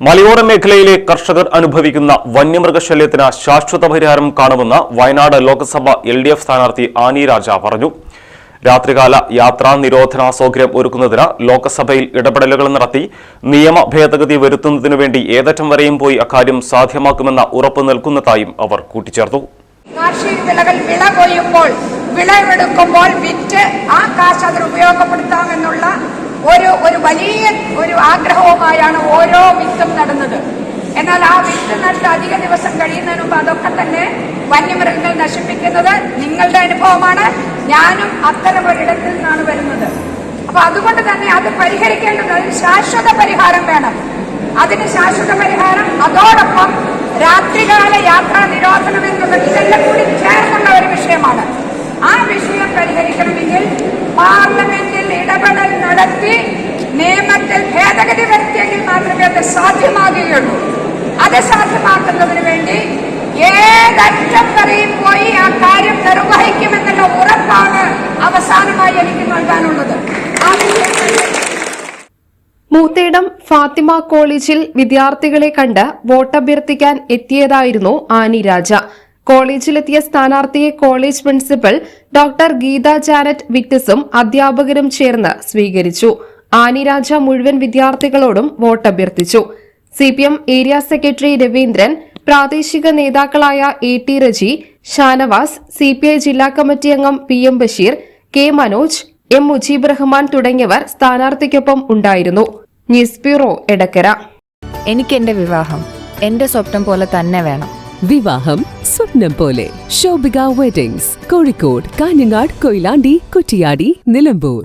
മലയോര മേഖലയിലെ കർഷകർ അനുഭവിക്കുന്ന വന്യമൃഗശല്യത്തിന് ശാശ്വത പരിഹാരം കാണുമെന്ന് Wayanad Lok Sabha L D F സ്ഥാനാർത്ഥി ആനി രാജ പറഞ്ഞു. രാത്രികാല യാത്രാ നിരോധന സൗകര്യം ഒരുക്കുന്നതിന് ലോക്സഭയിൽ ഇടപെടലുകൾ നടത്തി നിയമ ഭേദഗതി വരുത്തുന്നതിനു വേണ്ടി ഏതറ്റം വരെയും പോയി അക്കാര്യം സാധ്യമാക്കുമെന്ന ഉറപ്പ് നൽകുന്നതായും അവർ കൂട്ടിച്ചേർത്തു. കാർഷിക വിളകൾ വിളവെടുക്കുമ്പോൾ വിറ്റ് ആ കാശ് അതിൽ ഉപയോഗപ്പെടുത്താമെന്നുള്ള ഒരു ഒരു വലിയ ഒരു ആഗ്രഹവുമായാണ് ഓരോ വിത്തും നടുന്നത്. എന്നാൽ ആ വിത്ത് നട്ട് അധിക ദിവസം കഴിയുന്നതിന് മുമ്പ് അതൊക്കെ തന്നെ വന്യമൃഗങ്ങൾ നശിപ്പിക്കുന്നത് നിങ്ങളുടെ അനുഭവമാണ്. ഞാനും അത്തരം ഒരിടത്തിൽ നിന്നാണ് വരുന്നത്. അപ്പൊ അതുകൊണ്ട് തന്നെ അത് പരിഹരിക്കേണ്ടത് അതിന് ശാശ്വത പരിഹാരം വേണം. അതിന് ശാശ്വത പരിഹാരം അതോടൊപ്പം രാത്രികാല യാത്രാ നിരോധനം എന്നുള്ളത് ഇതെല്ലാം കൂടി ചേർന്നുള്ള ഒരു വിഷയമാണ്. ആ വിഷയം പരിഹരിക്കണമെങ്കിൽ പാർലമെന്റിൽ ഇടപെടൽ നടത്തി നിയമത്തിൽ ഭേദഗതി വരുത്തിയെങ്കിൽ മാത്രമേ അത് സാധ്യമാകുകയുള്ളൂ അത് സാധ്യമാക്കുന്നതിന് വേണ്ടി ഏതറ്റം വരെയും പോയി ആ കാര്യം നിർവഹിക്കുമെന്നുള്ള ഉറപ്പാണ് അവസാനമായി എനിക്ക് നൽകാനുള്ളത്. മൂത്തേടം ഫാത്തിമ കോളേജിൽ വിദ്യാർത്ഥികളെ കണ്ട് വോട്ടഭ്യർത്ഥിക്കാൻ എത്തിയതായിരുന്നു ആനി രാജ. കോളേജിലെത്തിയ സ്ഥാനാർത്ഥിയെ college principal doctor Geetha Janet വിക്ടസും അധ്യാപകരും ചേർന്ന് സ്വീകരിച്ചു. ആനി രാജ മുഴുവൻ വിദ്യാർത്ഥികളോടും വോട്ടഭ്യർത്ഥിച്ചു. സിപിഎം ഏരിയ സെക്രട്ടറി രവീന്ദ്രൻ പ്രാദേശിക നേതാക്കളായ A T Reji Shanavas C P I ജില്ലാ കമ്മിറ്റി അംഗം P M Basheer K Manoj M Mujeeb Rahman തുടങ്ങിയവർ സ്ഥാനാർത്ഥിക്കൊപ്പം ഉണ്ടായിരുന്നു. News bureau Edakkara. എനിക്ക് എന്റെ വിവാഹം എന്റെ സ്വപ്നം പോലെ തന്നെ വേണം. വിവാഹം സ്വപ്നം പോലെ. ശോഭിക വെഡിങ്സ് കോഴിക്കോട് കാഞ്ഞങ്ങാട് കൊയിലാണ്ടി കുറ്റിയാടി നിലമ്പൂർ.